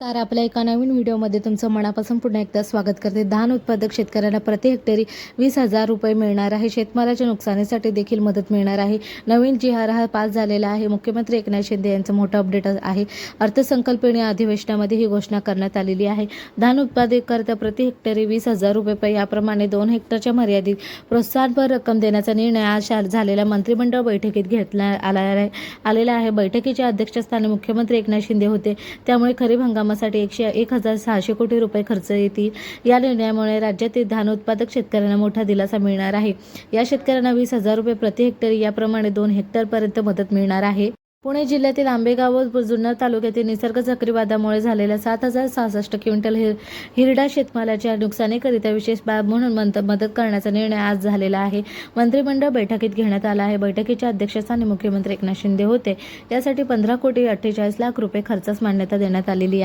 तर आपल्या एका नवीन व्हिडिओमध्ये तुमचं मनापासून पुन्हा एकदा स्वागत करते. धान उत्पादक शेतकऱ्यांना प्रति हेक्टरी वीस हजार रुपये मिळणार आहे. शेतमालाच्या नुकसानीसाठी देखील मदत मिळणार आहे. नवीन जिहार हा पास झालेला आहे. मुख्यमंत्री एकनाथ शिंदे यांचं मोठं अपडेट आहे. अर्थसंकल्पीय अधिवेशनामध्ये ही घोषणा करण्यात आलेली आहे. धान उत्पादककरता प्रति हेक्टरी वीस हजार रुपये याप्रमाणे दोन हेक्टरच्या मर्यादित प्रोत्साहनपर रक्कम देण्याचा निर्णय आज झालेल्या मंत्रिमंडळ बैठकीत घेतला आला आलेला आहे. बैठकीच्या अध्यक्षस्थानी मुख्यमंत्री एकनाथ शिंदे होते. त्यामुळे खरीप कामासाठी एकशे एक हजार सहाशे कोटी रुपये खर्च येतील. या निर्णयामुळे राज्यातील धान उत्पादक शेतकऱ्यांना मोठा दिलासा मिळणार आहे. या शेतकऱ्यांना वीस हजार रुपये प्रति हेक्टर याप्रमाणे दोन हेक्टरपर्यंत मदत मिळणार आहे. पुणे जिल्ह्यातील आंबेगाव व जुन्नर तालुक्यातील निसर्ग चक्रीवादामुळे झालेल्या सात हजार सहासष्ट क्विंटल हिर हिरडा शेतमालाच्या नुकसानीकरिता विशेष बाब म्हणून मंत- मदत करण्याचा निर्णय आज झालेला आहे. मंत्रिमंडळ बैठकीत घेण्यात आला आहे. बैठकीच्या अध्यक्षस्थानी मुख्यमंत्री एकनाथ शिंदे होते. यासाठी पंधरा कोटी अठ्ठेचाळीस लाख रुपये खर्चास मान्यता देण्यात आलेली आहे.